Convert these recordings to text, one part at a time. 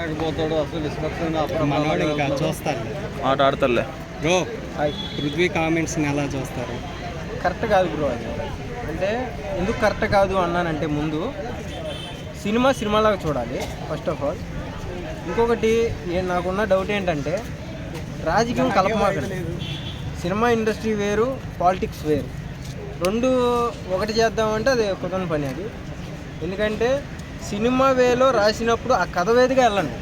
ఆడలేకపోతాడు అసలు నిష్పక్షంగా మనోడు ఇంకా చూస్తారు ఆట ఆడతలే బ్రో పృథ్వీ కామెంట్స్ని ఎలా చూస్తారు? కరెక్ట్ కాదు బ్రో అది. అంటే ఎందుకు కరెక్ట్ కాదు అన్నానంటే ముందు సినిమా సినిమాలాగా చూడాలి ఫస్ట్ ఆఫ్ ఆల్ ఇంకొకటి ఏ- నాకున్న డౌట్ ఏంటంటే రాజకీయం కలపమాకండి. సినిమా ఇండస్ట్రీ వేరు పాలిటిక్స్ వేరు. రెండు ఒకటి చేద్దామంటే అది కుదరని పని అది. ఎందుకంటే సినిమా వేలో రాసినప్పుడు ఆ కథ వేదిగా వెళ్ళండి.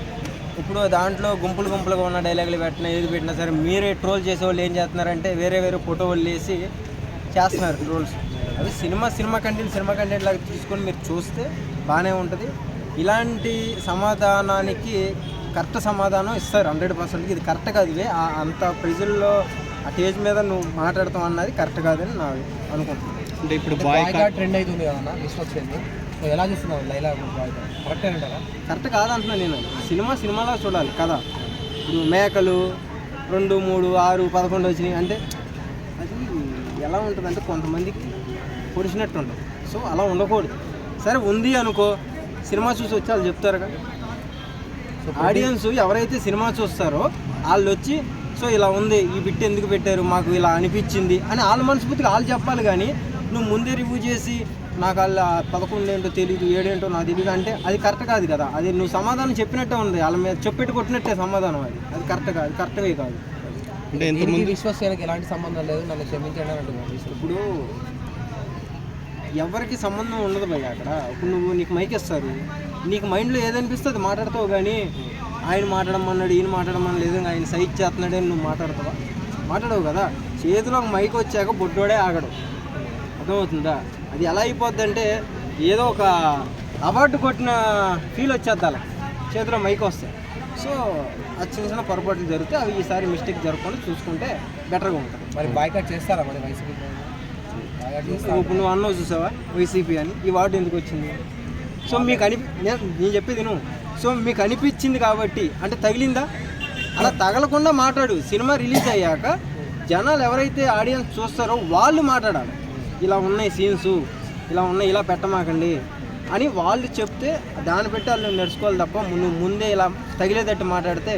ఇప్పుడు దాంట్లో గుంపులు గుంపులుగా ఉన్న డైలాగులు పెట్టినా ఏది పెట్టినా సరే మీరే ట్రోల్ చేసే వాళ్ళు ఏం చేస్తున్నారంటే వేరే వేరే ఫోటోలు వేసి చేస్తున్నారు ట్రోల్స్ అది cinema cinema content cinema content లాగా తీసుకొని మీరు చూస్తే బాగానే ఉంటుంది. ఇలాంటి సమాధానానికి కరెక్ట్ సమాధానం ఇస్తారు హండ్రెడ్ పర్సెంట్కి ఇది కరెక్ట్ కాదు ఇవే. అంత ప్రజల్లో ఆ స్టేజ్ మీద నువ్వు మాట్లాడతాం అన్నది కరెక్ట్ కాదని నా అనుకుంటున్నాను అంటే ఇప్పుడు బాయ్ బాయ్కాట్ ట్రెండ్ అవుతుంది కదన్నా విశ్వచ్చింది సో ఎలా చూస్తున్నావు లైలా కరెక్ట్ అంటారా కరెక్ట్ కాదంటున్నా నేను. సినిమా సినిమాలా చూడాలి కదా. ఇప్పుడు మేకలు రెండు మూడు ఆరు పదకొండు వచ్చినాయి. అంటే అది ఎలా ఉంటుందంటే కొంతమందికి పొడిచినట్టు ఉంటుంది సో అలా ఉండకూడదు. సరే ఉంది అనుకో. సినిమా చూసి వచ్చి వాళ్ళు చెప్తారుగా. ఆడియన్స్ ఎవరైతే సినిమా చూస్తారో వాళ్ళు వచ్చి సో ఇలా ఉంది ఈ బిట్ ఎందుకు పెట్టారు? మాకు ఇలా అనిపించింది అని వాళ్ళ మనస్ఫూర్తిగా వాళ్ళు చెప్పాలి కానీ నువ్వు ముందే రివ్యూ చేసి నాకు వాళ్ళ పదకొండు ఏంటో తెలియదు ఏడేంటో నాకు తెలియదు అంటే అది కరెక్ట్ కాదు కదా. అది నువ్వు సమాధానం చెప్పినట్టే ఉంది. వాళ్ళ మీద చెప్పెట్టు కొట్టినట్టే సమాధానం అది. అది కరెక్ట్ కాదు కరెక్ట్వే కాదు. అంటే ఇంతకుముందు విశ్వసేనకి ఎలాంటి సంబంధం లేదు. నన్ను క్షమించండి అని అంటున్నాను ఇప్పుడు ఎవరికి సంబంధం ఉండదు భయ్య అక్కడ. ఇప్పుడు నువ్వు నీకు మైక్ ఇస్తారు. నీకు మైండ్లో ఏదనిపిస్తే అది మాట్లాడతావు కానీ ఆయన మాట్లాడమన్నాడు ఈయన మాట్లాడమని లేదు ఆయన సైజ్ చేస్తున్నాడు అని నువ్వు మాట్లాడతావా? మాట్లాడవు కదా. చేతిలో ఒక మైక్ వచ్చాక బొడ్డోడే ఆగడు. అర్థమవుతుందా? అది ఎలా అయిపోద్ది అంటే ఏదో ఒక అవార్డు కొట్టిన ఫీల్ వచ్చేద్ది. అలా చేతిలో మైక్ వస్తాయి సో ఆ చిన్న చిన్న పొరపాట్లు జరిగితే అవి ఈసారి మిస్టేక్ జరగకుండా చూసుకుంటే బెటర్గా ఉంటుంది. మరి బాయ్కాట్ చేస్తారా మరి వైసీపీ ఇప్పుడు నువ్వు అన్నావు చూసావా? వైసీపీ అని. ఈ వార్డు ఎందుకు వచ్చింది? సో మీకు అనిపి నేను నేను చెప్పేది నువ్వు సో మీకు అనిపించింది కాబట్టి అంటే తగిలిందా? అలా తగలకుండా మాట్లాడు. సినిమా రిలీజ్ అయ్యాక జనాలు ఎవరైతే ఆడియన్స్ చూస్తారో వాళ్ళు మాట్లాడాలి. ఇలా ఉన్నాయి సీన్స్ ఇలా ఉన్నాయి ఇలా పెట్టమాకండి అని వాళ్ళు చెప్తే దాన్ని బట్టి వాళ్ళు నడుచుకోవాలి తప్ప నువ్వు ముందే ఇలా తగిలేటట్టు మాట్లాడితే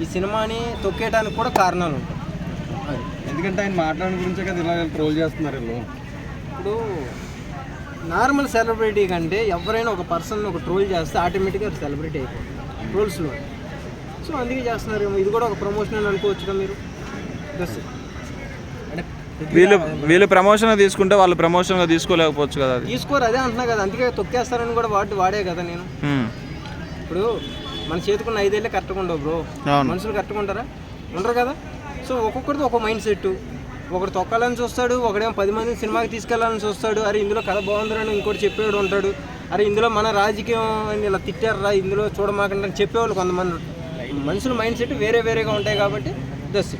ఈ సినిమాని తొక్కేయడానికి కూడా కారణాలు ఉంటాయి ఎందుకంటే ఆయన మాట్లాడిన గురించే కదా ఇలా ట్రోల్ చేస్తున్నారు వీళ్ళు ఇప్పుడు నార్మల్ సెలబ్రిటీ కంటే ఎవరైనా ఒక పర్సన్ ఒక ట్రోల్ చేస్తే ఆటోమేటిక్గా సెలబ్రిటీ అయిపోతుంది ట్రోల్స్లో సో అందుకే చేస్తున్నారు. ఇది కూడా ఒక ప్రమోషన్ అని అనుకోవచ్చుగా మీరు it. అంటే వీళ్ళు వీళ్ళు ప్రమోషన్ తీసుకుంటే వాళ్ళు ప్రమోషన్గా తీసుకోలేకపోవచ్చు కదా తీసుకోరు అదే అంటున్నా కదా. అందుకే తొక్కేస్తారని కూడా వాటి వాడే కదా నేను. ఇప్పుడు మన చేతుకున్న ఐదేళ్ళే కరెక్ట్గా ఉండవు బ్రో. మనుషులు కరెక్ట్గా ఉంటారా? ఉండరు కదా. సో ఒక్కొక్కరిది ఒక మైండ్ సెట్ ఒకడు తొక్కాలని చూస్తాడు ఒకడేమో పది మంది సినిమాకి తీసుకెళ్ళాలని చూస్తాడు. అరే ఇందులో కథ బాగుందిరని ఇంకోటి చెప్పేవాడు ఉంటాడు. అరే ఇందులో మన రాజకీయం అని ఇలా తిట్టారా ఇందులో చూడమాకండి అని చెప్పేవాళ్ళు కొంతమంది. మనుషుల మైండ్ సెట్ వేరే వేరేగా ఉంటాయి కాబట్టి దస్